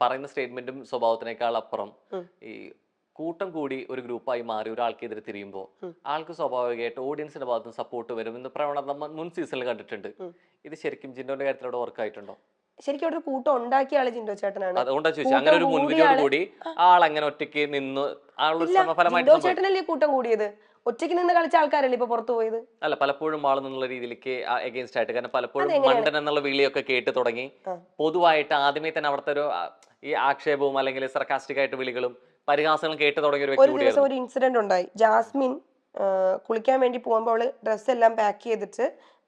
പറയുന്ന സ്റ്റേറ്റ്മെന്റും സ്വഭാവത്തിനേക്കാൾ അപ്പുറം ഈ കൂട്ടം കൂടി ഒരു ഗ്രൂപ്പായി മാറി ഒരാൾക്കെതിരെ തിരിയുമ്പോൾ ആൾക്ക് സ്വാഭാവികമായിട്ട് ഓഡിയൻസിന്റെ ഭാഗത്ത് നിന്ന് സപ്പോർട്ട് വരും എന്ന് പ്രവണത നമ്മൾ മുൻ സീസണിൽ കണ്ടിട്ടുണ്ട്. ഇത് ശരിക്കും ജിൻഡോന്റെ കാര്യത്തിൽ അവിടെ വർക്ക് ആയിട്ടുണ്ടോ? ശരിക്കും അവിടെ ഒരു കൂട്ടം ഉണ്ടാക്കിയ ആൾ ജിൻഡോ ചേട്ടനാണ്. അതുകൊണ്ടാ ചോദിച്ചു അങ്ങനെ ഒരു മുൻവിധിയോട് കൂടി ആൾ അങ്ങനെ ഒറ്റയ്ക്ക് നിന്ന് ആളുടെ ജിൻഡോ. ചേട്ടനല്ലേ കൂട്ടം കൂടിയത്? ഒറ്റയ്ക്ക് നിന്ന് കളിച്ച ആൾക്കാരല്ലേ ഇപ്പൊ പുറത്തു പോയത്? അല്ല പലപ്പോഴും ആൾ എന്നുള്ള രീതിയിലേക്ക് എഗെയിൻസ്റ്റ് ആയിട്ട്. കാരണം പലപ്പോഴും മണ്ടൻ എന്നുള്ള വിളിയൊക്കെ കേട്ട് തുടങ്ങി. പൊതുവായിട്ട് ആദ്യമേ തന്നെ അവിടുത്തെ ഒരു ഈ ആക്ഷേപവും അല്ലെങ്കിൽ സർക്കാസ്റ്റിക് ആയിട്ട് വിളികളും പരിഹാസങ്ങളും കേട്ട് തുടങ്ങിയ ഒരു ഒരു ദിവസം ഒരു ഇൻസിഡന്റ് ഉണ്ടായി. ജാസ്മിൻ കുളിക്കാൻ വേണ്ടി പോകുമ്പോൾ അവൾ ഡ്രസ് എല്ലാം പാക്ക് ചെയ്തിട്ട്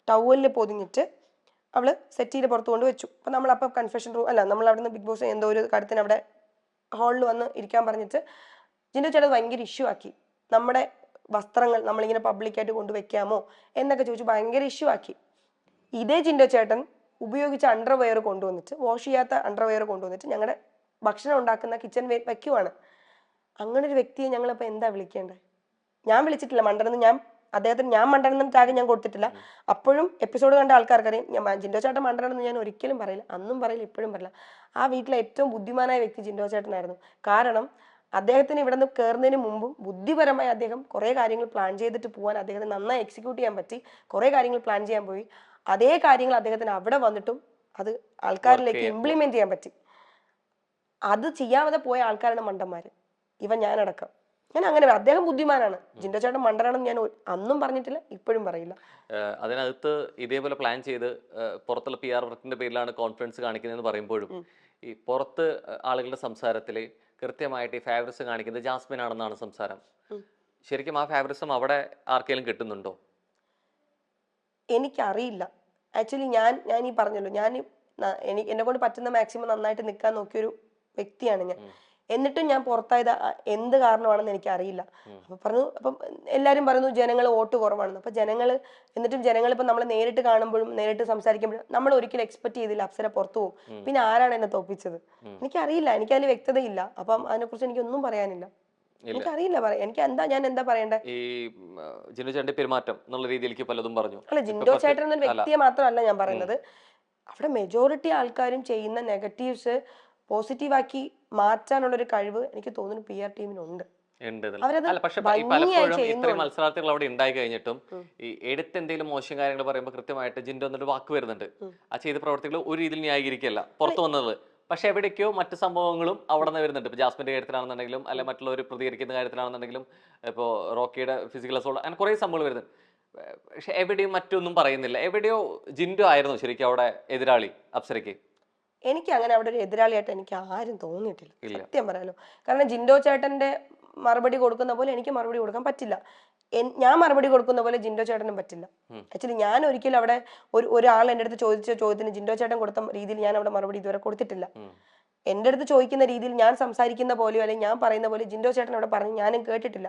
ടവലിൽ പൊതിഞ്ഞിട്ട് അവൾ സെറ്റിയിൽ പുറത്തു കൊണ്ട് വെച്ചു. അപ്പൊ നമ്മൾ അപ്പൊ കൺഫെഷൻ റൂം അല്ല നമ്മൾ അവിടെ നിന്ന് ബിഗ് ബോസ് എന്തോ ഒരു കാര്യത്തിന് അവിടെ ഹാളിൽ വന്ന് ഇരിക്കാൻ പറഞ്ഞിട്ട് ജിൻഡോ ചേട്ടൻ ഭയങ്കര ഇഷ്യൂ ആക്കി. നമ്മുടെ വസ്ത്രങ്ങൾ നമ്മളിങ്ങനെ പബ്ലിക്കായിട്ട് കൊണ്ടുവയ്ക്കാമോ എന്നൊക്കെ ചോദിച്ചു ഭയങ്കര ഇഷ്യൂ ആക്കി. ഇതേ ജിൻഡോ ചേട്ടൻ ഉപയോഗിച്ച അണ്ടർവെയർ കൊണ്ടുവന്നിട്ട് വാഷ് ചെയ്യാത്ത അണ്ടർവെയർ കൊണ്ടുവന്നിട്ട് ഞങ്ങളുടെ ഭക്ഷണം ഉണ്ടാക്കുന്ന കിച്ചൺ വയ്ക്കുവാണ് അങ്ങനെ ഒരു വ്യക്തിയെ ഞങ്ങളിപ്പോൾ എന്താ വിളിക്കേണ്ടത് ഞാൻ വിളിച്ചിട്ടില്ല മണ്ടനെന്ന് ഞാൻ അദ്ദേഹത്തിന് ഞാൻ മണ്ടനെന്ന് ടാഗ് ഞാൻ കൊടുത്തിട്ടില്ല. അപ്പോഴും എപ്പിസോഡ് കണ്ട ആൾക്കാർക്കറിയാം ഞാൻ ജിൻഡോ ചേട്ടൻ മണ്ടനെന്ന് ഞാൻ ഒരിക്കലും പറയില്ല അന്നും പറയില്ല ഇപ്പോഴും പറയില്ല. ആ വീട്ടിലെ ഏറ്റവും ബുദ്ധിമാനായ വ്യക്തി ജിൻഡോ ചേട്ടനായിരുന്നു. കാരണം അദ്ദേഹത്തിന് ഇവിടെ നിന്ന് കയറുന്നതിന് മുമ്പും ബുദ്ധിപരമായി അദ്ദേഹം കുറേ കാര്യങ്ങൾ പ്ലാൻ ചെയ്തിട്ട് പോകാൻ അദ്ദേഹത്തിന് നന്നായി എക്സിക്യൂട്ട് ചെയ്യാൻ പറ്റി. കുറേ കാര്യങ്ങൾ പ്ലാൻ ചെയ്യാൻ പോയി. അതേ കാര്യങ്ങൾ അദ്ദേഹത്തിന് അവിടെ വന്നിട്ടും അത് ആൾക്കാരിലേക്ക് ഇംപ്ലിമെന്റ് ചെയ്യാൻ പറ്റി. അത് ചെയ്യാതെ പോയ ആൾക്കാരാണ് മണ്ടന്മാര്. ഇവ ഞാനടക്കം. ഞാൻ അങ്ങനെ അദ്ദേഹം ബുദ്ധിമാനാണ്. ജിൻഡോ ചേട്ടൻ മണ്ടനാണെന്ന് ഞാൻ അന്നും പറഞ്ഞിട്ടില്ല ഇപ്പോഴും പറയില്ല. അതിനകത്ത് ഇതേപോലെ പ്ലാൻ ചെയ്ത് പുറത്തുള്ള പി ആർ വർക്കിന്റെ പേരിലാണ് കോൺഫിഡൻസ് കാണിക്കുന്നതെന്ന് പറയുമ്പോഴും ഈ പുറത്ത് ആളുകളുടെ സംസാരത്തിൽ കൃത്യമായിട്ട് ഈ ഫാബ്രിക്സ് കാണിക്കുന്നത് ജാസ്മിൻ ആണെന്നാണ് സംസാരം. ശരിക്കും ആ ഫാബ്രിക്സും അവിടെ ആർക്കെങ്കിലും കിട്ടുന്നുണ്ടോ? എനിക്കറിയില്ല. ആക്ച്വലി ഞാൻ ഞാൻ ഈ പറഞ്ഞല്ലോ ഞാൻ എനിക്ക് എന്നെ കൊണ്ട് പറ്റുന്ന മാക്സിമം നന്നായിട്ട് നിൽക്കാൻ നോക്കിയൊരു വ്യക്തിയാണ് ഞാൻ. എന്നിട്ടും ഞാൻ പുറത്തായത് എന്ത് കാരണമാണെന്ന് എനിക്ക് അറിയില്ല. അപ്പൊ പറഞ്ഞു അപ്പം എല്ലാരും പറയുന്നു ജനങ്ങൾ വോട്ട് കുറവാണെന്ന്. അപ്പൊ ജനങ്ങൾ എന്നിട്ടും ജനങ്ങൾ ഇപ്പൊ നമ്മൾ നേരിട്ട് കാണുമ്പോഴും നേരിട്ട് സംസാരിക്കുമ്പോഴും നമ്മൾ ഒരിക്കലും എക്സ്പെക്ട് ചെയ്തില്ല അപ്സര പുറത്തു പോകും. പിന്നെ ആരാണ് എന്നെ തോപ്പിച്ചത്. എനിക്കറിയില്ല എനിക്ക് അതിൽ വ്യക്തതയില്ല. അപ്പം അതിനെക്കുറിച്ച് എനിക്കൊന്നും പറയാനില്ല. എനിക്കറിയില്ല പറയാം എനിക്ക് എന്താ ഞാൻ എന്താ പറയണ്ടേ? ഈ ചേട്ടന്റെ പെരുമാറ്റം എന്നുള്ള രീതിയിലേക്ക് പലതും പറഞ്ഞു. അല്ല ജിൻഡോ ചേട്ടൻ എന്ന വ്യക്തിയെ മാത്രമല്ല ഞാൻ പറയുന്നത്. അവിടെ മെജോറിറ്റി ആൾക്കാരും ചെയ്യുന്ന നെഗറ്റീവ്സ് പോസിറ്റീവാക്കി മാറ്റാനുള്ള ഒരു കഴിവ് എനിക്ക് തോന്നുന്നു പി ആർ ടീമിനുണ്ട്. മത്സരാർത്ഥികൾ അവിടെ ഉണ്ടായി കഴിഞ്ഞിട്ടും ഈ എടുത്ത് എന്തെങ്കിലും മോശം കാര്യങ്ങൾ പറയുമ്പോൾ കൃത്യമായിട്ട് ജിൻഡോ എന്നൊരു വാക്ക് വരുന്നുണ്ട്. ആ ചെയ്ത പ്രവർത്തികൾ ഒരു രീതിയിൽ ന്യായീകരിക്കല്ല പുറത്തു വന്നത്. പക്ഷെ എവിടേക്കോ മറ്റു സംഭവങ്ങളും അവിടെ നിന്ന് വരുന്നുണ്ട്. ഇപ്പൊ ജാസ്മിന്റെ കാര്യത്തിലാണെന്നുണ്ടെങ്കിലും അല്ലെ മറ്റുള്ളവർ പ്രതികരിക്കുന്ന കാര്യത്തിലാണെന്നുണ്ടെങ്കിലും ഇപ്പോൾ റോക്കിയുടെ ഫിസിക്കൽ അസോൾട്ട് അങ്ങനെ കുറേ സംഭവങ്ങൾ വരുന്നുണ്ട്. പക്ഷെ എവിടെയും മറ്റൊന്നും പറയുന്നില്ല. എവിടെയോ ജിൻഡോ ആയിരുന്നു ശരിക്കും അവിടെ എതിരാളി അപ്സരയ്ക്ക്. എനിക്ക് അങ്ങനെ അവിടെ ഒരു എതിരാളിയായിട്ട് എനിക്ക് ആരും തോന്നിയിട്ടില്ല. സത്യം പറയാലോ. കാരണം ജിൻഡോ ചേട്ടന്റെ മറുപടി കൊടുക്കുന്ന പോലെ എനിക്ക് മറുപടി കൊടുക്കാൻ പറ്റില്ല. ഞാൻ മറുപടി കൊടുക്കുന്ന പോലെ ജിൻഡോ ചേട്ടനും പറ്റില്ല. ആക്ച്വലി ഞാൻ ഒരിക്കലും അവിടെ ഒരു ഒരാൾ എന്റെ അടുത്ത് ചോദിച്ച ചോദ്യത്തിന് ജിൻഡോ ചേട്ടൻ കൊടുത്ത രീതിയിൽ ഞാൻ അവിടെ മറുപടി ഇതുവരെ കൊടുത്തിട്ടില്ല. എന്റെ അടുത്ത് ചോദിക്കുന്ന രീതിയിൽ ഞാൻ സംസാരിക്കുന്ന പോലെയോ അല്ലെങ്കിൽ ഞാൻ പറയുന്ന പോലെ ജിൻഡോ ചേട്ടൻ അവിടെ പറഞ്ഞ് ഞാനും കേട്ടിട്ടില്ല.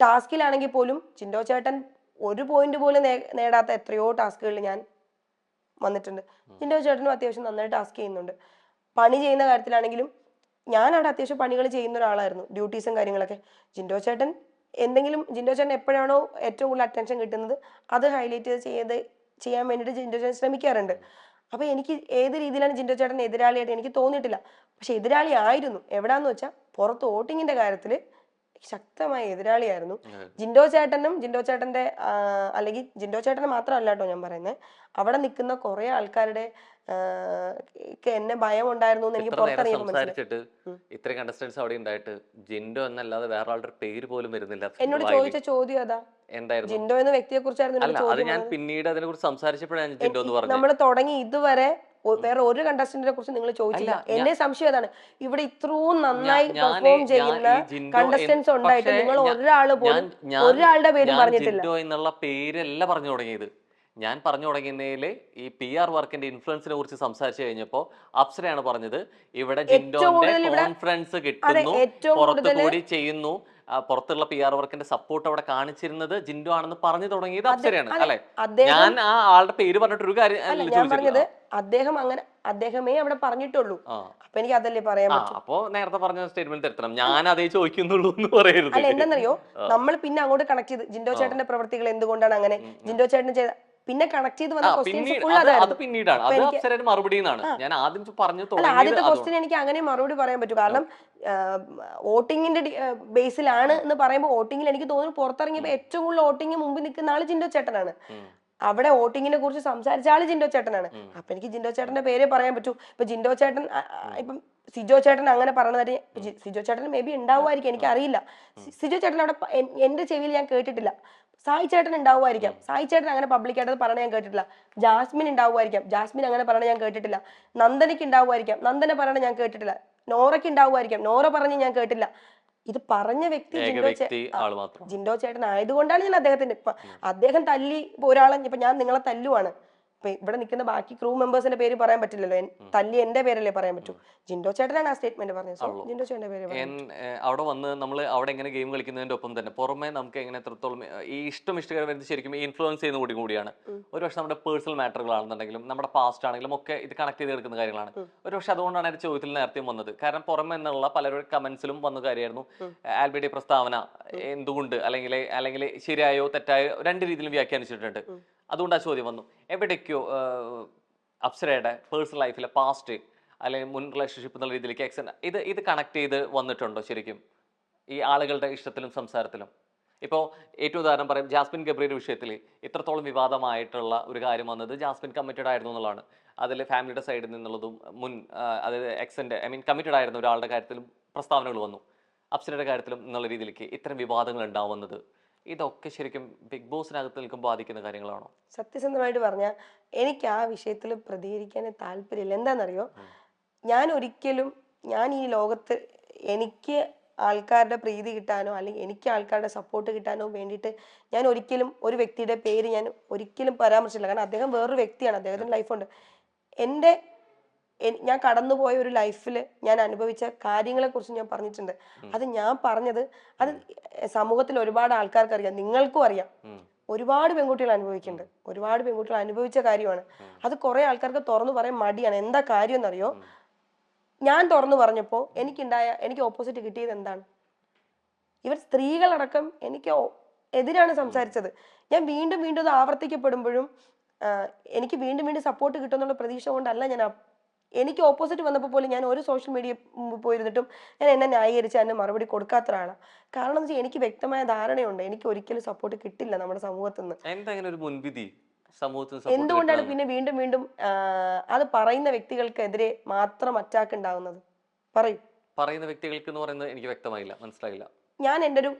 ടാസ്കിലാണെങ്കിൽ പോലും ജിൻഡോ ചേട്ടൻ ഒരു പോയിന്റ് പോലും നേടാത്ത എത്രയോ ടാസ്കുകളിൽ ഞാൻ വന്നിട്ടുണ്ട്. ജിൻഡോ ചേട്ടനും അത്യാവശ്യം നന്നായിട്ട് ടാസ്ക് ചെയ്യുന്നുണ്ട്. പണി ചെയ്യുന്ന കാര്യത്തിലാണെങ്കിലും ഞാൻ അവിടെ അത്യാവശ്യം പണികൾ ചെയ്യുന്ന ഒരാളായിരുന്നു. ഡ്യൂട്ടീസും കാര്യങ്ങളൊക്കെ. ജിൻഡോ ചേട്ടൻ എന്തെങ്കിലും ജിൻഡോ ചേട്ടൻ എപ്പോഴാണോ ഏറ്റവും കൂടുതൽ അറ്റൻഷൻ കിട്ടുന്നത് അത് ഹൈലൈറ്റ് ചെയ്ത് ചെയ്യാൻ വേണ്ടിയിട്ട് ജിൻഡോ ചേട്ടൻ ശ്രമിക്കാറുണ്ട്. അപ്പൊ എനിക്ക് ഏത് രീതിയിലാണ് ജിൻഡോ ചേട്ടൻ എതിരാളിയായിട്ട് എനിക്ക് തോന്നിയിട്ടില്ല. പക്ഷെ എതിരാളി ആയിരുന്നു. എവിടാന്ന് വെച്ചാൽ പുറത്ത് വോട്ടിങ്ങിന്റെ കാര്യത്തിൽ ശക്തമായ എതിരാളിയായിരുന്നു. ജിൻഡോ ചേട്ടനും ജിൻഡോ ചേട്ടന്റെ അല്ലെങ്കിൽ ജിൻഡോ ചേട്ടനെ മാത്രമല്ല കേട്ടോ ഞാൻ പറയുന്നത് അവിടെ നിൽക്കുന്ന കുറെ ആൾക്കാരുടെ എന്നെ ഭയം ഉണ്ടായിരുന്നു എന്ന് എനിക്ക് മനസ്സിലായി സംസാരിച്ചിട്ട് ഉം. ഇത്രയും കണ്ടസ്റ്റൻസ് അവിടെ ഉണ്ടായിട്ട് ജിൻഡോ എന്നല്ലാതെ വേറെ ആളുടെ പേര് പോലും വരുന്നില്ല. എന്നോട് ചോദിച്ച ചോദ്യം അതാ. എന്തായിരുന്നു? ജിൻഡോ എന്ന വ്യക്തിയെ കുറിച്ചായിരുന്നു അത് ഞാൻ പിന്നീട് അതിനെ കുറിച്ച് സംസാരിച്ചപ്പോഴാണ് ജിൻഡോ എന്ന് പറഞ്ഞത്. നമ്മൾ തുടങ്ങി ഇതുവരെ വേറെ ഒരു കണ്ടസ്റ്റന്റിനെ കുറിച്ച് നിങ്ങൾ ചോദിച്ചില്ല. എന്നെ എന്റെ സംശയം അതാണ്. ഇവിടെ ഇത്രയും നന്നായി പെർഫോം ചെയ്യുന്ന കണ്ടസ്റ്റൻസ് ഉണ്ടായിട്ട് നിങ്ങൾ ഒരാൾ ഒരാൾ പോലും ഒരാളുടെ പേര് പറഞ്ഞിട്ടില്ല. എന്നുള്ള പേരല്ല പറഞ്ഞു തുടങ്ങിയത്. ഞാൻ പറഞ്ഞു തുടങ്ങിയതിൽ ഈ പി ആർ വർക്കിന്റെ ഇൻഫ്ലുവൻസിനെ കുറിച്ച് സംസാരിച്ചു കഴിഞ്ഞപ്പോ അപ്സരയാണ് പറഞ്ഞത് ഇവിടെ ജിൻഡോന്റെ കോൺഫിഡൻസ് കിട്ടുന്നു പുറത്തു കൂടി ചെയ്യുന്നു. പുറത്തുള്ള പി ആർ വർക്കിന്റെ സപ്പോർട്ട് അവിടെ കാണിച്ചിരുന്നത് ജിൻഡോ ആണെന്ന് പറഞ്ഞു തുടങ്ങിയത് അപ്സരയാണ് അല്ലെ? ഞാൻ ആ ആളുടെ പേര് പറഞ്ഞിട്ട് ഒരു കാര്യം അദ്ദേഹം അങ്ങനെ അദ്ദേഹമേ അവിടെ പറഞ്ഞിട്ടുള്ളൂ. അപ്പൊ എനിക്ക് അതല്ലേ പറയാൻ അപ്പൊ പറ്റും. അപ്പോ നേരത്തെ പറഞ്ഞ സ്റ്റേറ്റ്മെന്റ് തരുത്തണം ഞാൻ അതേ ചോദിക്കുന്നുള്ളൂ എന്ന് പറയരുത്. അല്ല എന്താണെന്നറിയോ. നമ്മൾ പിന്നെ അങ്ങോട്ട് കണക്ട് ചെയ്ത് ജിൻഡോ ചേട്ടന്റെ പ്രവർത്തികൾ എന്തുകൊണ്ടാണ് അങ്ങനെ. ജിൻഡോ ചേട്ടൻ ചെയ്ത പിന്നെ കണക്ട് ചെയ്ത് വന്ന ക്വസ്റ്റ്യൻസ് അത് പിന്നീടാണ്. മറുപടി ഞാൻ ആദ്യം പറഞ്ഞു ആദ്യത്തെ ക്വസ്റ്റ്യൻ എനിക്ക് അങ്ങനെ മറുപടി പറയാൻ പറ്റൂ. കാരണം വോട്ടിങ്ങിന്റെ ബേസിലാണ് എന്ന് പറയുമ്പോൾ വോട്ടിങ്ങിൽ എനിക്ക് തോന്നുന്നു പുറത്തിറങ്ങിയപ്പോൾ ഏറ്റവും കൂടുതൽ വോട്ടിംഗ് മുമ്പിൽ നിൽക്കുന്ന ആൾ ജിൻഡോ ചേട്ടനാണ്. അവിടെ വോട്ടിങ്ങിനെ കുറിച്ച് സംസാരിച്ച ആൾ ജിൻഡോ ചേട്ടനാണ്. അപ്പൊ എനിക്ക് ജിൻഡോ ചേട്ടന്റെ പേര് പറയാൻ പറ്റൂ. ഇപ്പൊ ജിൻഡോ ചേട്ടൻ ഇപ്പം സിജോ ചേട്ടൻ അങ്ങനെ പറഞ്ഞത് സിജോ ചേട്ടൻ മേ ബി ഉണ്ടാവുമായിരിക്കും എനിക്ക് അറിയില്ല സിജോ ചേട്ടൻ അവിടെ എന്റെ ചെവിയിൽ ഞാൻ കേട്ടിട്ടില്ല. സായി ചേട്ടൻ ഉണ്ടാവുമായിരിക്കാം. സായി ചേട്ടൻ അങ്ങനെ പബ്ലിക്കായിട്ട് പറഞ്ഞ ഞാൻ കേട്ടിട്ടില്ല. ജാസ്മിൻ ഉണ്ടാവുമായിരിക്കാം. ജാസ്മിൻ അങ്ങനെ പറഞ്ഞ ഞാൻ കേട്ടിട്ടില്ല. നന്ദനയ്ക്ക് ഉണ്ടാവുമായിരിക്കാം. നന്ദന പറഞ്ഞ ഞാൻ കേട്ടിട്ടില്ല. നോറയ്ക്ക് ഉണ്ടാവുമായിരിക്കാം. നോറ പറഞ്ഞ് ഞാൻ കേട്ടില്ല. ഇത് പറഞ്ഞ വ്യക്തി ജിൻഡോ ചേ- ജിൻഡോ ചേട്ടൻ ആയതുകൊണ്ടാണ് ഞാൻ അദ്ദേഹത്തിന്റെ ഇപ്പൊ അദ്ദേഹം തല്ലി ഇപ്പൊ ഒരാളെ ഇപ്പൊ ഞാൻ നിങ്ങളെ തല്ലുവാണ്. ഇപ്പൊ ഇവിടെ നിൽക്കുന്ന ബാക്കി ക്രൂ മെമ്പേഴ്സിന്റെ പേര് പറയാൻ പറ്റില്ലല്ലോ. തല്ലി എന്റെ പേരല്ലേ പറയാൻ പറ്റൂ. ജിൻഡോ ചേട്ടനാണ് ആ സ്റ്റേറ്റ്മെന്റ് പറഞ്ഞത്. സോ ജിൻഡോ ചേട്ടന്റെ പേര് അവിടെ വന്ന് നമ്മൾ അവിടെ എങ്ങനെ ഗെയിം കളിക്കുന്നതിന്റെ ഒപ്പം തന്നെ പുറമെ നമുക്ക് എങ്ങനെ എത്രത്തോളം ഈ ഇഷ്ടം ഇഷ്ടകരം വരുന്നത് ശരിക്കും ഇൻഫ്ലുവൻസ് ചെയ്യുന്ന കൂടി കൂടിയാണ്. ഒരുപക്ഷെ നമ്മുടെ പേഴ്സണൽ മാറ്ററുകളാണെന്നുണ്ടെങ്കിലും നമ്മുടെ പാസ്റ്റ് ആണെങ്കിലും ഒക്കെ ഇത് കണക്ട് ചെയ്ത് എടുക്കുന്ന കാര്യങ്ങളാണ്. ഒരുപക്ഷെ അതുകൊണ്ടാണ് എന്റെ ചോദ്യത്തിൽ നേരത്തെ വന്നത്. കാരണം പുറമെ എന്നുള്ള പലരുടെ കമന്റ്സിലും വന്ന കാര്യമായിരുന്നു. ആൽബിയുടെ പ്രസ്താവന എന്തുകൊണ്ട് അല്ലെങ്കിൽ അല്ലെങ്കിൽ ശരിയായോ തെറ്റായോ രണ്ട് രീതിയിലും വ്യാഖ്യാനിച്ചിട്ടുണ്ട്. അതുകൊണ്ട് ആ ചോദ്യം വന്നു. എവിടേക്കോ അപ്സരയുടെ പേഴ്സണൽ ലൈഫിലെ പാസ്റ്റ് അല്ലെങ്കിൽ മുൻ റിലേഷൻഷിപ്പ് എന്നുള്ള രീതിയിലേക്ക് എക്സൻ ഇത് ഇത് കണക്ട് ചെയ്ത് വന്നിട്ടുണ്ടോ ശരിക്കും? ഈ ആളുകളുടെ ഇഷ്ടത്തിലും സംസാരത്തിലും. ഇപ്പോൾ ഏറ്റവും ഉദാഹരണം പറയും ജാസ്മിൻ ഗബ്രിയുടെ വിഷയത്തിൽ ഇത്രത്തോളം വിവാദമായിട്ടുള്ള ഒരു കാര്യം വന്നത് ജാസ്മിൻ കമ്മിറ്റഡ് ആയിരുന്നു എന്നുള്ളതാണ്. അതിൽ ഫാമിലിയുടെ സൈഡിൽ നിന്നുള്ളതും മുൻ അതായത് എക്സന്റെ ഐ മീൻ കമ്മിറ്റഡ് ആയിരുന്ന ഒരാളുടെ കാര്യത്തിലും പ്രസ്താവനകൾ വന്നു. അപ്സരയുടെ കാര്യത്തിലും എന്നുള്ള രീതിയിലേക്ക് ഇത്തരം വിവാദങ്ങൾ ഉണ്ടാവുന്നത് ഇതൊക്കെ ശരിക്കും ബിഗ് ബോസിനകത്ത് നിൽക്കുമ്പോൾ ബാധിക്കുന്ന കാര്യങ്ങളാണോ? സത്യസന്ധമായിട്ട് പറഞ്ഞാൽ എനിക്ക് ആ വിഷയത്തിൽ പ്രതികരിക്കാൻ താല്പര്യമില്ല. എന്താണെന്നറിയോ? ഞാൻ ഒരിക്കലും ഞാൻ ഈ ലോകത്ത് എനിക്ക് ആൾക്കാരുടെ പ്രീതി കിട്ടാനോ അല്ലെങ്കിൽ എനിക്ക് ആൾക്കാരുടെ സപ്പോർട്ട് കിട്ടാനോ വേണ്ടിയിട്ട് ഞാൻ ഒരിക്കലും ഒരു വ്യക്തിയുടെ പേര് ഞാൻ ഒരിക്കലും പരാമർശിച്ചില്ല കാരണം അദ്ദേഹം വേറൊരു വ്യക്തിയാണ്. അദ്ദേഹത്തിന് ലൈഫുണ്ട് എന്റെ എൻ- ഞാൻ കടന്നുപോയ ഒരു ലൈഫിൽ ഞാൻ അനുഭവിച്ച കാര്യങ്ങളെ കുറിച്ച് ഞാൻ പറഞ്ഞിട്ടുണ്ട്. അത് ഞാൻ പറഞ്ഞത് അത് സമൂഹത്തിൽ ഒരുപാട് ആൾക്കാർക്ക് അറിയാം നിങ്ങൾക്കും അറിയാം. ഒരുപാട് പെൺകുട്ടികൾ അനുഭവിക്കുന്നുണ്ട്. ഒരുപാട് പെൺകുട്ടികൾ അനുഭവിച്ച കാര്യമാണ്. അത് കുറെ ആൾക്കാർക്ക് തുറന്നു പറയാൻ മടിയാണ്. എന്താ കാര്യം എന്നറിയോ? ഞാൻ തുറന്നു പറഞ്ഞപ്പോൾ എനിക്കുണ്ടായ എനിക്ക് ഓപ്പോസിറ്റ് കിട്ടിയത് എന്താണ്? ഇവർ സ്ത്രീകളടക്കം എനിക്ക് എതിരാണ് സംസാരിച്ചത്. ഞാൻ വീണ്ടും വീണ്ടും അത് ആവർത്തിക്കപ്പെടുമ്പോഴും എനിക്ക് വീണ്ടും വീണ്ടും സപ്പോർട്ട് കിട്ടുമെന്നുള്ള പ്രതീക്ഷ കൊണ്ടല്ല ഞാൻ എനിക്ക് ഓപ്പോസിറ്റ് വന്നപ്പോൾ പോലും ഞാൻ ഒരു സോഷ്യൽ മീഡിയ പോയിരുന്നിട്ടും ഞാൻ എന്നെ ന്യായീകരിച്ച് അതിന് മറുപടി കൊടുക്കാത്ത ഒരാളാണ് കാരണം എന്ന് വെച്ചാൽ എനിക്ക് വ്യക്തമായ ധാരണയുണ്ട്. എനിക്ക് ഒരിക്കലും സപ്പോർട്ട് കിട്ടില്ല നമ്മുടെ സമൂഹത്തിൽ നിന്ന് ഒരു മുൻവിധി? എന്തുകൊണ്ടാണ്? പിന്നെ വീണ്ടും വീണ്ടും അത് പറയുന്ന വ്യക്തികൾക്കെതിരെ മാത്രം അറ്റാക്ക് ഉണ്ടാകുന്നത് പറയൂ. പറയുന്ന വ്യക്തികൾക്ക് എന്ന് പറയുന്നത് എനിക്ക് വ്യക്തമായില്ല. മനസ്സിലായില്ല. ഞാൻ എന്റെ ഒരു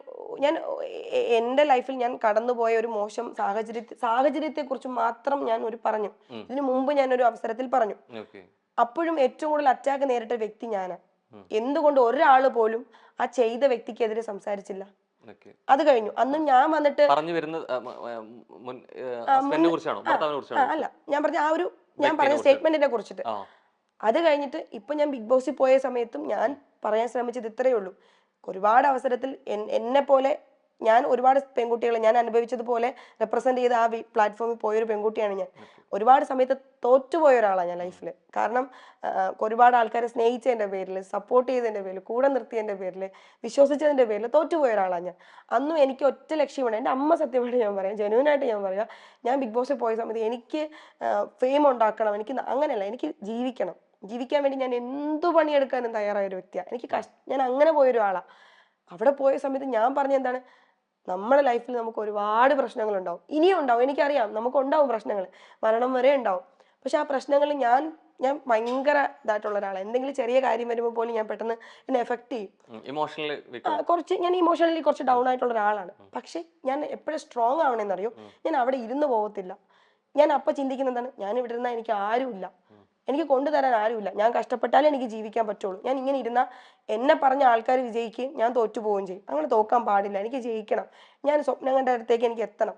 ഞാൻ എന്റെ എന്റെ ലൈഫിൽ ഞാൻ കടന്നുപോയ ഒരു മോശം സാഹചര്യത്തെ സാഹചര്യത്തെ കുറിച്ച് മാത്രം ഞാൻ ഒരു പറഞ്ഞു. ഇതിന് മുമ്പ് ഞാൻ ഒരു അവസരത്തിൽ പറഞ്ഞു. അപ്പോഴും ഏറ്റവും കൂടുതൽ അറ്റാക്ക് നേരിട്ട വ്യക്തി ഞാനാണ് എന്തുകൊണ്ട് ഒരാൾ പോലും ആ ചെയ്ത വ്യക്തിക്കെതിരെ സംസാരിച്ചില്ല? അത് കഴിഞ്ഞു. അന്ന് ഞാൻ വന്നിട്ട് പറഞ്ഞു വരുന്നത് അല്ല. ഞാൻ പറഞ്ഞ ആ ഒരു ഞാൻ പറഞ്ഞ. സ്റ്റേറ്റ്മെന്റിനെ കുറിച്ചിട്ട്. അത് കഴിഞ്ഞിട്ട് ഇപ്പൊ ഞാൻ ബിഗ് ബോസിൽ പോയ സമയത്തും ഞാൻ പറയാൻ ശ്രമിച്ചത് ഇത്രയേ ഉള്ളൂ. ഒരുപാട് അവസരത്തിൽ എന്നെ പോലെ ഞാൻ ഒരുപാട് പെൺകുട്ടികളെ ഞാൻ അനുഭവിച്ചതുപോലെ റെപ്രസെന്റ് ചെയ്ത ആ പ്ലാറ്റ്ഫോമിൽ പോയൊരു പെൺകുട്ടിയാണ് ഞാൻ. ഒരുപാട് സമയത്ത് തോറ്റുപോയ ഒരാളാണ് ഞാൻ ലൈഫിൽ കാരണം ഒരുപാട് ആൾക്കാരെ സ്നേഹിച്ചതിന്റെ പേരിൽ സപ്പോർട്ട് ചെയ്തതിന്റെ പേരിൽ കൂടെ നിർത്തിയതിന്റെ പേരിൽ വിശ്വസിച്ചതിന്റെ പേരിൽ തോറ്റുപോയ ഒരാളാണ് ഞാൻ. അന്നും എനിക്ക് ഒറ്റ ലക്ഷ്യമാണ് എന്റെ അമ്മ സത്യമായിട്ട് ഞാൻ പറയാം ജനുവനായിട്ട് ഞാൻ പറയാം ഞാൻ ബിഗ് ബോസിൽ പോയ സമയത്ത് എനിക്ക് ഫെയിം ഉണ്ടാക്കണം എനിക്ക് അങ്ങനെയല്ല എനിക്ക് ജീവിക്കണം. ജീവിക്കാൻ വേണ്ടി ഞാൻ എന്തു പണിയെടുക്കാനും തയ്യാറായ ഒരു വ്യക്തിയാണ് എനിക്ക് കഷ് ഞാൻ അങ്ങനെ പോയ ഒരാളാണ് അവിടെ പോയ സമയത്ത് ഞാൻ പറഞ്ഞ എന്താണ്? നമ്മുടെ ലൈഫിൽ നമുക്ക് ഒരുപാട് പ്രശ്നങ്ങൾ ഉണ്ടാവും. ഇനിയും ഉണ്ടാവും. എനിക്കറിയാം. നമുക്ക് ഉണ്ടാവും പ്രശ്നങ്ങൾ. മരണം വരെ ഉണ്ടാവും. പക്ഷെ ആ പ്രശ്നങ്ങൾ ഞാൻ ഞാൻ ഭയങ്കര ഇതായിട്ടുള്ള ഒരാളാണ് എന്തെങ്കിലും ചെറിയ കാര്യം വരുമ്പോൾ പോലും ഞാൻ പെട്ടെന്ന് എന്നെ എഫക്ട് ചെയ്യും. ഇമോഷണലി കുറച്ച് ഞാൻ ഇമോഷണലി കുറച്ച് ഡൗൺ ആയിട്ടുള്ള ഒരാളാണ്. പക്ഷെ ഞാൻ എപ്പോഴും സ്ട്രോങ് ആവണമെന്നറിയോ ഞാൻ അവിടെ ഇരുന്ന് പോകത്തില്ല. ഞാൻ അപ്പൊ ചിന്തിക്കുന്നത് എന്താണ്? ഞാൻ ഇവിടെ ഇരുന്നാൽ എനിക്ക് ആരുമില്ല. എനിക്ക് കൊണ്ടുതരാൻ ആരുമില്ല. ഞാൻ കഷ്ടപ്പെട്ടാലേ എനിക്ക് ജീവിക്കാൻ പറ്റുള്ളൂ. ഞാൻ ഇങ്ങനെ ഇരുന്ന എന്നെ പറഞ്ഞ ആൾക്കാർ വിജയിക്കുകയും ഞാൻ തോറ്റു പോവുകയും ചെയ്യും. അങ്ങനെ തോക്കാൻ പാടില്ല. എനിക്ക് ജയിക്കണം. ഞാൻ സ്വപ്നങ്ങളുടെ അടുത്തേക്ക് എനിക്ക് എത്തണം.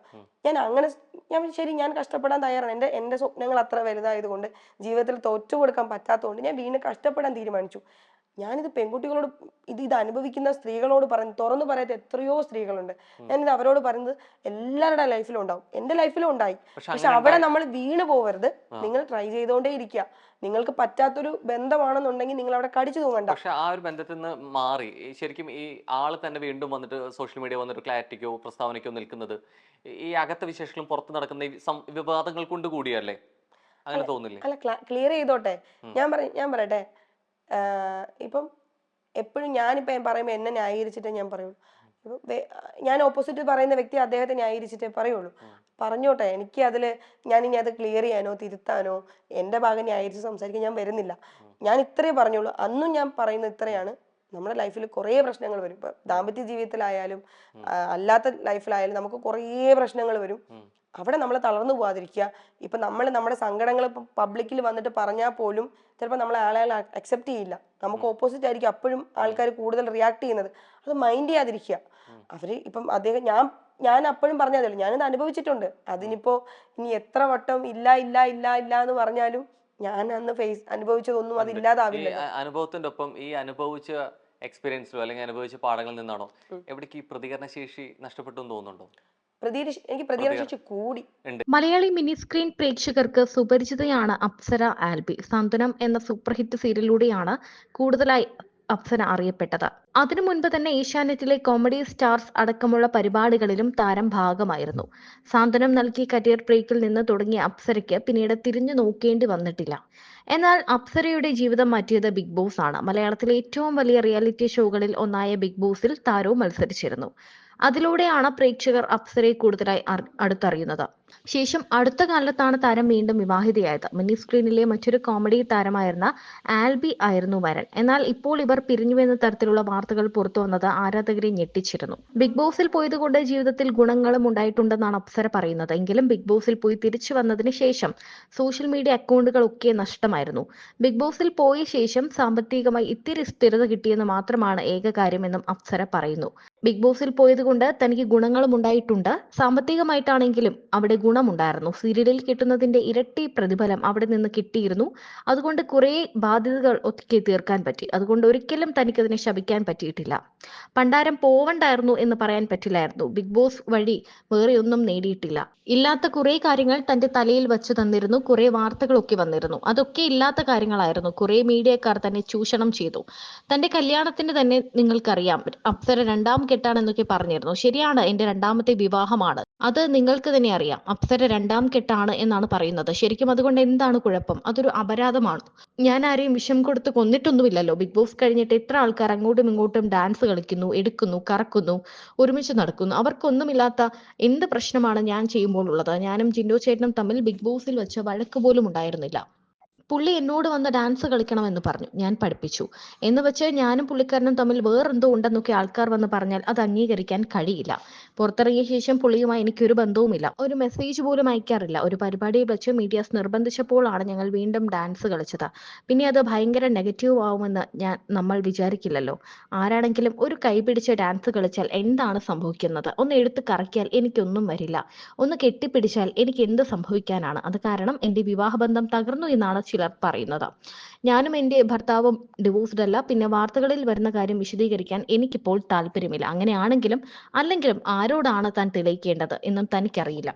ഞാൻ അങ്ങനെ ഞാൻ ശരി ഞാൻ കഷ്ടപ്പെടാൻ തയ്യാറാണ്. എന്റെ എന്റെ സ്വപ്നങ്ങൾ അത്ര വലുതായതുകൊണ്ട് ജീവിതത്തിൽ തോറ്റു കൊടുക്കാൻ പറ്റാത്തതുകൊണ്ട് ഞാൻ വീണ്ടും കഷ്ടപ്പെടാൻ തീരുമാനിച്ചു. ഞാനിത് പെൺകുട്ടികളോട് ഇത് ഇത് അനുഭവിക്കുന്ന സ്ത്രീകളോട് പറഞ്ഞു തുറന്നു പറയാത്ത എത്രയോ സ്ത്രീകളുണ്ട്. ഞാനിത് അവരോട് പറയുന്നത് എല്ലാവരുടെ ലൈഫിലും ഉണ്ടാവും. എന്റെ ലൈഫിലും ഉണ്ടായി. പക്ഷെ അവിടെ നമ്മൾ വീണ് പോവരുത്. നിങ്ങൾ ട്രൈ ചെയ്തുകൊണ്ടേ ഇരിക്കുക നിങ്ങൾക്ക് പറ്റാത്തൊരു ബന്ധമാണെന്നുണ്ടെങ്കിൽ നിങ്ങൾ അവിടെ കടിച്ചു തൂങ്ങണ്ട. പക്ഷെ ആ ഒരു ബന്ധത്തിൽ നിന്ന് മാറി. ശരിക്കും ഈ ആൾ തന്നെ വീണ്ടും വന്നിട്ട് സോഷ്യൽ മീഡിയ വന്നിട്ട് ക്ലാരിറ്റിക്കോ പ്രസ്താവനയ്ക്കോ നിൽക്കുന്നത് ഈ അകത്ത വിശേഷങ്ങളും പുറത്ത് നടക്കുന്ന വിവാദങ്ങൾ കൊണ്ട് കൂടിയല്ലേ അങ്ങനെ തോന്നില്ലേ? അല്ല ക്ലിയർ ചെയ്തോട്ടെ. ഞാൻ പറ ഞാൻ പറയട്ടെ. ഇപ്പം എപ്പോഴും ഞാനിപ്പം പറയുമ്പോൾ എന്നെ ന്യായീകരിച്ചിട്ടേ ഞാൻ പറയുള്ളൂ. ഇപ്പം ഞാൻ ഓപ്പോസിറ്റ് പറയുന്ന വ്യക്തി അദ്ദേഹത്തെ ന്യായീകരിച്ചിട്ടേ പറയുള്ളൂ. പറഞ്ഞോട്ടെ എനിക്ക് അതിൽ ഞാൻ ഇനി അത് ക്ലിയർ ചെയ്യാനോ തിരുത്താനോ എന്റെ ഭാഗം ന്യായീകരിച്ച് സംസാരിക്കാൻ ഞാൻ വരുന്നില്ല. ഞാൻ ഇത്രേ പറഞ്ഞുള്ളൂ അന്നും ഞാൻ പറയുന്നത് ഇത്രയാണ്. നമ്മുടെ ലൈഫിൽ കുറേ പ്രശ്നങ്ങൾ വരും. ഇപ്പം ദാമ്പത്യ ജീവിതത്തിലായാലും അല്ലാത്ത ലൈഫിലായാലും നമുക്ക് കുറേ പ്രശ്നങ്ങൾ വരും. അവിടെ നമ്മൾ തളർന്നു പോകാതിരിക്കുക ഇപ്പം നമ്മൾ നമ്മുടെ സങ്കടങ്ങൾ ഇപ്പം പബ്ലിക്കിൽ വന്നിട്ട് പറഞ്ഞാൽ പോലും ചിലപ്പോൾ നമ്മളെ ആളുകൾ അക്സെപ്റ്റ് ചെയ്യില്ല. നമുക്ക് ഓപ്പോസിറ്റ് ആയിരിക്കും അപ്പോഴും ആൾക്കാർ കൂടുതൽ റിയാക്ട് ചെയ്യുന്നത്. അത് മൈൻഡ് ചെയ്യാതിരിക്കുക. അവർ ഇപ്പം അദ്ദേഹം ഞാൻ ഞാൻ അപ്പോഴും പറഞ്ഞതേ ഉള്ളൂ ഞാനിത് അനുഭവിച്ചിട്ടുണ്ട്. അതിനിപ്പോൾ ഇനി എത്ര വട്ടം ഇല്ല ഇല്ല ഇല്ല ഇല്ല എന്ന് പറഞ്ഞാലും ഞാൻ അന്ന് ഫേസ് അനുഭവിച്ചതൊന്നും അത് ഈ ഇല്ലാതാവില്ല അനുഭവത്തിന്റെ ഒപ്പം ഈ അനുഭവിച്ച എക്സ്പീരിയൻസിലോ അല്ലെങ്കിൽ അനുഭവിച്ച പാഠങ്ങളിൽ നിന്നാണോ എവിടേക്ക് ഈ പ്രതികരണ ശേഷി നഷ്ടപ്പെട്ടു തോന്നുന്നുണ്ടോ? പ്രതീക്ഷ എനിക്ക് കൂടി. മലയാളി മിനി സ്ക്രീൻ പ്രേക്ഷകർക്ക് സുപരിചിതയാണ് അപ്സര ആൽബി. സന്തുനം എന്ന സൂപ്പർ ഹിറ്റ് സീരിയലിലൂടെയാണ് കൂടുതലായി അപ്സര അറിയപ്പെട്ടത്. അതിനു മുൻപ് തന്നെ ഏഷ്യാനെറ്റിലെ കോമഡി സ്റ്റാർസ് അടക്കമുള്ള പരിപാടികളിലും താരം ഭാഗമായിരുന്നു. സാന്ത്വനം നൽകിയ കരിയർ ബ്രേക്കിൽ നിന്ന് തുടങ്ങിയ അപ്സരയ്ക്ക് പിന്നീട് തിരിഞ്ഞു നോക്കേണ്ടി വന്നിട്ടില്ല. എന്നാൽ അപ്സരയുടെ ജീവിതം മാറ്റിയത് ബിഗ് ബോസ് ആണ്. മലയാളത്തിലെ ഏറ്റവും വലിയ റിയാലിറ്റി ഷോകളിൽ ഒന്നായ ബിഗ് ബോസിൽ താരവും മത്സരിച്ചിരുന്നു. അതിലൂടെയാണ് പ്രേക്ഷകർ അപ്സരയെ കൂടുതലായി അടുത്തറിയുന്നത്. ശേഷം അടുത്ത കാലത്താണ് താരം വീണ്ടും വിവാഹിതയായത്. മിനി സ്ക്രീനിലെ മറ്റൊരു കോമഡി താരമായിരുന്ന ആൽബി ആയിരുന്നു വരൻ. എന്നാൽ ഇപ്പോൾ ഇവർ പിരിഞ്ഞുവെന്ന തരത്തിലുള്ള വാർത്തകൾ പുറത്തു വന്നത് ആരാധകരെ ഞെട്ടിച്ചിരുന്നു. ബിഗ് ബോസിൽ പോയതുകൊണ്ട് ജീവിതത്തിൽ ഗുണങ്ങളും ഉണ്ടായിട്ടുണ്ടെന്നാണ് അപ്സര പറയുന്നത്. എങ്കിലും ബിഗ് ബോസിൽ പോയി തിരിച്ചു വന്നതിന് ശേഷം സോഷ്യൽ മീഡിയ അക്കൗണ്ടുകൾ ഒക്കെ നഷ്ടമായിരുന്നു. ബിഗ് ബോസിൽ പോയ ശേഷം സാമ്പത്തികമായി ഇത്തിരി സ്ഥിരത കിട്ടിയെന്ന് മാത്രമാണ് ഏക കാര്യമെന്നും അപ്സര പറയുന്നു. ബിഗ് ബോസിൽ പോയതുകൊണ്ട് തനിക്ക് ഗുണങ്ങളും ഉണ്ടായിട്ടുണ്ട്. സാമ്പത്തികമായിട്ടാണെങ്കിലും അവിടെ ഗുണമുണ്ടായിരുന്നു. സീരിയലിൽ കിട്ടുന്നതിന്റെ ഇരട്ടി പ്രതിഫലം അവിടെ നിന്ന് കിട്ടിയിരുന്നു. അതുകൊണ്ട് കുറേ ബാധ്യതകൾ ഒതുക്കി തീർക്കാൻ പറ്റി. അതുകൊണ്ട് ഒരിക്കലും തനിക്കതിനെ ശപിക്കാൻ പറ്റിയിട്ടില്ല. പണ്ടാരം പോവണ്ടായിരുന്നു എന്ന് പറയാൻ പറ്റില്ലായിരുന്നു. ബിഗ് ബോസ് വഴി വേറെ ഒന്നും നേടിയിട്ടില്ല. ഇല്ലാത്ത കുറേ കാര്യങ്ങൾ തന്റെ തലയിൽ വെച്ച് തന്നിരുന്നു. കുറേ വാർത്തകളൊക്കെ വന്നിരുന്നു. അതൊക്കെ ഇല്ലാത്ത കാര്യങ്ങളായിരുന്നു. കുറേ മീഡിയക്കാർ തന്നെ ചൂഷണം ചെയ്തു. തന്റെ കല്യാണത്തിന് തന്നെ നിങ്ങൾക്കറിയാം. അപ്സര രണ്ടാം കെട്ടാണെന്നൊക്കെ പറഞ്ഞിരുന്നു. ശരിയാണ് എന്റെ രണ്ടാമത്തെ വിവാഹമാണ്. അത് നിങ്ങൾക്ക് തന്നെ അറിയാം. അപ്സര രണ്ടാം കെട്ടാണ് എന്നാണ് പറയുന്നത്. ശരിക്കും അതുകൊണ്ട് എന്താണ് കുഴപ്പം? അതൊരു അപരാധമാണ്. ഞാൻ ആരെയും വിഷം കൊടുത്ത് കൊന്നിട്ടൊന്നുമില്ലല്ലോ. ബിഗ് ബോസ് കഴിഞ്ഞിട്ട് എത്ര ആൾക്കാർ അങ്ങോട്ടും ഇങ്ങോട്ടും ഡാൻസ് കളിക്കുന്നു എടുക്കുന്നു കറക്കുന്നു ഒരുമിച്ച് നടക്കുന്നു. അവർക്കൊന്നുമില്ലാത്ത എന്ത് പ്രശ്നമാണ് ഞാൻ ചെയ്യുമ്പോൾ ഉള്ളത്? ഞാനും ജിൻഡോ ചേട്ടനും തമ്മിൽ ബിഗ് ബോസിൽ വെച്ച് വഴക്ക് പോലും ഉണ്ടായിരുന്നില്ല. പുള്ളി എന്നോട് വന്ന് ഡാൻസ് കളിക്കണമെന്ന് പറഞ്ഞു. ഞാൻ പഠിപ്പിച്ചു. എന്ന് വെച്ച് ഞാനും പുള്ളിക്കാരനും തമ്മിൽ വേറെന്തോ ഉണ്ടെന്നൊക്കെ ആൾക്കാർ വന്ന് പറഞ്ഞാൽ അത് അംഗീകരിക്കാൻ കഴിയില്ല. പുറത്തിറങ്ങിയ ശേഷം പുള്ളിയുമായി എനിക്കൊരു ബന്ധവുമില്ല. ഒരു മെസ്സേജ് പോലും അയക്കാറില്ല. ഒരു പരിപാടിയിൽ വെച്ച് മീഡിയാസ് നിർബന്ധിച്ചപ്പോഴാണ് ഞങ്ങൾ വീണ്ടും ഡാൻസ് കളിച്ചത്. പിന്നെ അത് ഭയങ്കര നെഗറ്റീവ് ആവുമെന്ന് ഞാൻ നമ്മൾ വിചാരിക്കില്ലല്ലോ. ആരാണെങ്കിലും ഒരു കൈ പിടിച്ച് ഡാൻസ് കളിച്ചാൽ എന്താണ് സംഭവിക്കുന്നത്? ഒന്ന് എടുത്ത് കറക്കിയാൽ എനിക്കൊന്നും വരില്ല. ഒന്ന് കെട്ടിപ്പിടിച്ചാൽ എനിക്ക് എന്ത് സംഭവിക്കാനാണ്? അത് കാരണം എന്റെ വിവാഹബന്ധം തകർന്നു എന്നാണ് ചിലർ പറയുന്നത്. ഞാനും എന്റെ ഭർത്താവും ഡിവോഴ്സ്ഡ് അല്ല. പിന്നെ വാർത്തകളിൽ വരുന്ന കാര്യം വിശദീകരിക്കാൻ എനിക്കിപ്പോൾ താല്പര്യമില്ല അങ്ങനെയാണെങ്കിലും അല്ലെങ്കിലും ആരോടാണ് താൻ തെളിയിക്കേണ്ടത് എന്നും തനിക്കറിയില്ല.